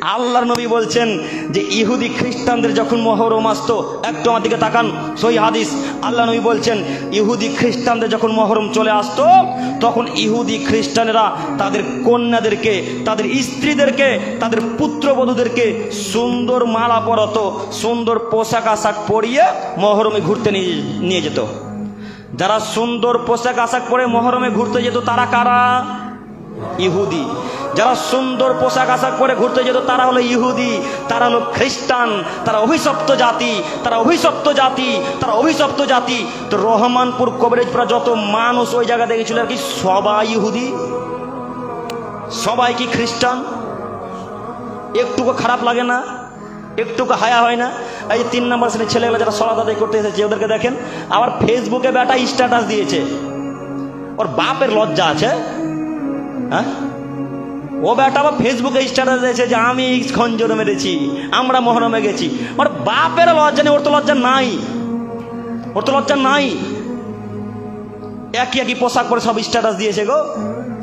আল্লাহর নবী বলছেন যে ইহুদি খ্রিস্টানদের যখন মহরম আসতো একটু আমার দিকে তাকান সই হাদিস। আল্লাহ নবী বলছেন, ইহুদি খ্রিস্টানদের যখন মহরম চলে আসতো, তখন ইহুদি খ্রিস্টানেরা তাদের কন্যাদেরকে, তাদের স্ত্রীদেরকে, তাদের পুত্রবধূদেরকে সুন্দর মালা পরাতো, সুন্দর পোশাক আশাক পরিয়ে মহরমে ঘুরতে নিয়ে যেত। যারা সুন্দর পোশাক আশাক পরে মহরমে ঘুরতে যেত, তারা কারা? ইহুদি। যারা সুন্দর পোশাক আশাক পরে ঘুরতে যেত, তারা হলো ইহুদি, তারা হলো খ্রিস্টান, তারা অভিশপ্ত জাতি, তারা অভিশপ্ত জাতি, তারা অভিশপ্ত জাতি। তো রহমানপুর কবরেজপুরা যত মানুষ ওই জায়গা দেখেছিল আর কি, সবাই ইহুদি, সবাই কি খ্রিস্টান? একটুকু খারাপ লাগে না, একটুকু হায়া হয় না। এই তিন নম্বর শ্রেণির ছেলেগুলো যারা সলাদ আদায় করতে এসেছে, ওদেরকে দেখেন, আবার ফেসবুকে বেটা স্ট্যাটাস দিয়েছে। ওর বাপের লজ্জা আছে হ্যাঁ? ও বেটা, আবার ফেসবুকে স্ট্যাটাস দিয়েছে যে আমি খঞ্জর মেরেছি, আমরা মহরমে গেছি। ওর বাপের লজ্জা নেই, ওর তো লজ্জা নাই। ওর তো লজ্জা নাই। একই একই পোশাক পরে সব স্ট্যাটাস দিয়েছে গো।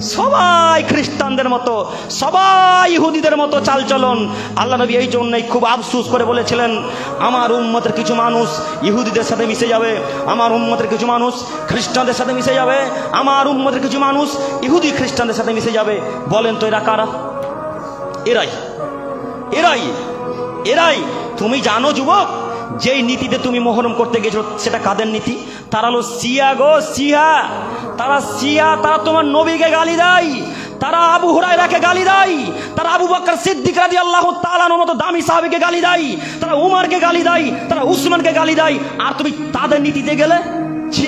সবাই খ্রিস্টানদের মতো, সবাই ইহুদিদের মতো চালচলন। আল্লাহ নবী এই জন্যই খুব আফসুস করে বলেছিলেন, আমার উম্মতের কিছু মানুষ ইহুদিদের সাথে মিশে যাবে, আমার উম্মতের কিছু মানুষ খ্রিস্টানদের সাথে মিশে যাবে, আমার উম্মতের কিছু মানুষ ইহুদি খ্রিস্টানদের সাথে মিশে যাবে। বলেন তো এরা কারা? এরাই। এরাই। এরাই। তুমি জানো যুবক যেই নীতিতে তুমি মোহরম করতে গেছো, সেটা কাদের নীতি? তারা হলো সিয়া গো সিয়া তারা সিয়া তারা তোমার নবীকে গালি দেয়। তারা আবু হুরাইরাকে গালি দেয়। তারা আবু বকর সিদ্দিক রাজি আল্লাহ তালানোর মতো দামি সাহাবিকে গালি দেয়। তারা উমারকে গালি দেয়। তারা উসমানকে গালি দেয়। আর তুমি তাদের নীতিতে গেলে, ছি,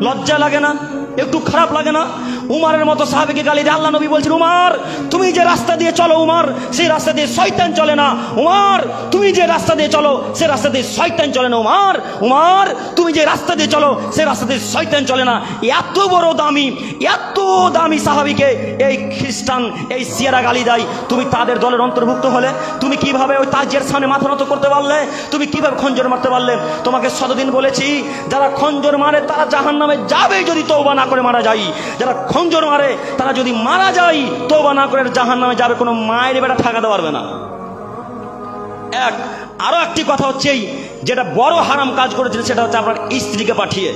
লজ্জা লাগে না, একটু খারাপ লাগে না? উমারের মতো সাহাবিকে গালি দিয়ে, আল্লাহ নবী বলছেন, উমার, তুমি যে রাস্তা দিয়ে চলো উমার সেই রাস্তা দিয়ে শয়তান চলে না। উমার, তুমি যে রাস্তা দিয়ে চলো, সে রাস্তা দিয়ে শয়তান চলে না। উমার উমার, তুমি যে রাস্তা দিয়ে চলো, সে রাস্তা দিয়ে শয়তান চলে না। এত বড় দামি, এত দামি সাহাবিকে এই খ্রিস্টান, এই সিয়ারা গালি দেয়। তুমি তাদের দলের অন্তর্ভুক্ত হলে, তুমি কীভাবে ওই তাজের সামনে মাথা নত করতে পারলে? তুমি কীভাবে খঞ্জর মারতে পারলে? তোমাকে শতদিন বলেছি, যারা খঞ্জর মারে, তারা জাহান নামে যাবে যদি তৌবা না করে মারা যায়। যারা খঞ্জর মারে, তারা যদি মারা যায় তোবা না করে জাহান নামে যাবে, কোনো মায়ের বেটা ঠাকাতে পারবে না। এক, আরও একটি কথা হচ্ছে এই যেটা বড় হারাম কাজ করেছেন সেটা হচ্ছে আপনার স্ত্রীকে পাঠিয়ে,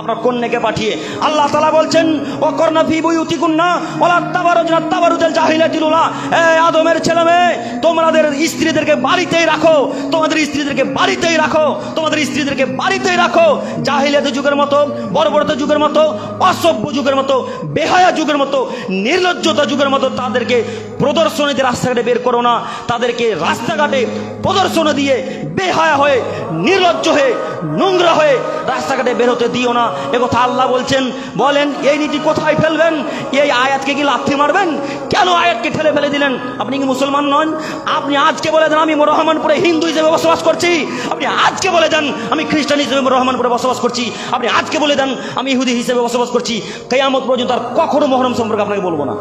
আপনার কন্যাকে পাঠিয়ে। আল্লাহ তালা বলছেন ও কর্ণা ফি বইউতি কুন্না ওলা তাবারুজনা তাবারুজাল জাহিলাতিলুলা এ আদমের ছেলে মেয়ে তোমাদের স্ত্রীদেরকে বাড়িতেই রাখো, তোমাদের স্ত্রীদেরকে বাড়িতেই রাখো, তোমাদের স্ত্রীদেরকে বাড়িতেই রাখো। জাহিলিয়াত যুগের মতো, বর্বরতা যুগের মতো, অসভ্য যুগের মতো, বেহায়া যুগের মতো, নির্লজ্জতা যুগের মতো তাদেরকে প্রদর্শনীতে রাস্তাঘাটে বের করো না। তাদেরকে রাস্তাঘাটে প্রদর্শনী দিয়ে বেহায়া হয়ে, নির্লজ্জ হয়ে, নোংরা হয়ে রাস্তাঘাটে বেরোতে দিও না। একথা আল্লাহ বলছেন। বলেন, এই নীতি কোথায় ফেলবেন? এই আয়াতকে কি লাথি মারবেন? কেন আয়াতকে ঠেলে ফেলে দিলেন? আপনি কি মুসলমান নন? আপনি আজকে বলে দেন, আমি রহমানপুরে হিন্দু হিসেবে বসবাস করছি। আপনি আজকে বলে দেন, আমি খ্রিস্টান হিসেবে রহমানপুরে বসবাস করছি। আপনি আজকে বলে দেন, আমি ইহুদি হিসেবে বসবাস করছি। কেয়ামত পর্যন্ত আর কখনো মহরম সম্পর্কে আপনাকে বলব না।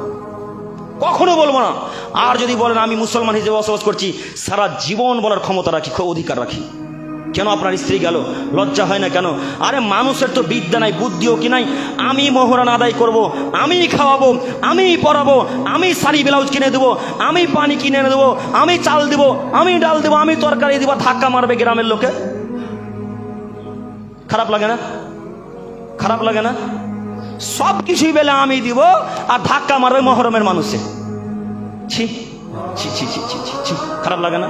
কখনো বলব না। আর যদি বলেন, আমি মুসলমান হিসেবে বসবাস করছি, সারা জীবন বলার ক্ষমতা রাখি অধিকার রাখি। কেন আপনার স্ত্রী গেল? লজ্জা হয় না কেন? আরে মানুষের তো বিদ্যা নাই, বুদ্ধিও কি নাই? আমি মোহরান আদায় করব, আমি খাওয়াবো, আমি পরাবো আমি শাড়ি, ব্লাউজ কিনে দেবো, আমি পানি কিনে এনে দেবো, আমি চাল দেবো, আমি ডাল দেবো, আমি তরকারি দেবো, ধাক্কা মারবে গ্রামের লোকে। খারাপ লাগে না? খারাপ লাগে না? সব কিছুই বেলে আমি দিব আর ধাক্কা মারবে মহরমের মানুষে। ছি ছি ছি ছি ছি ছি খারাপ লাগে না?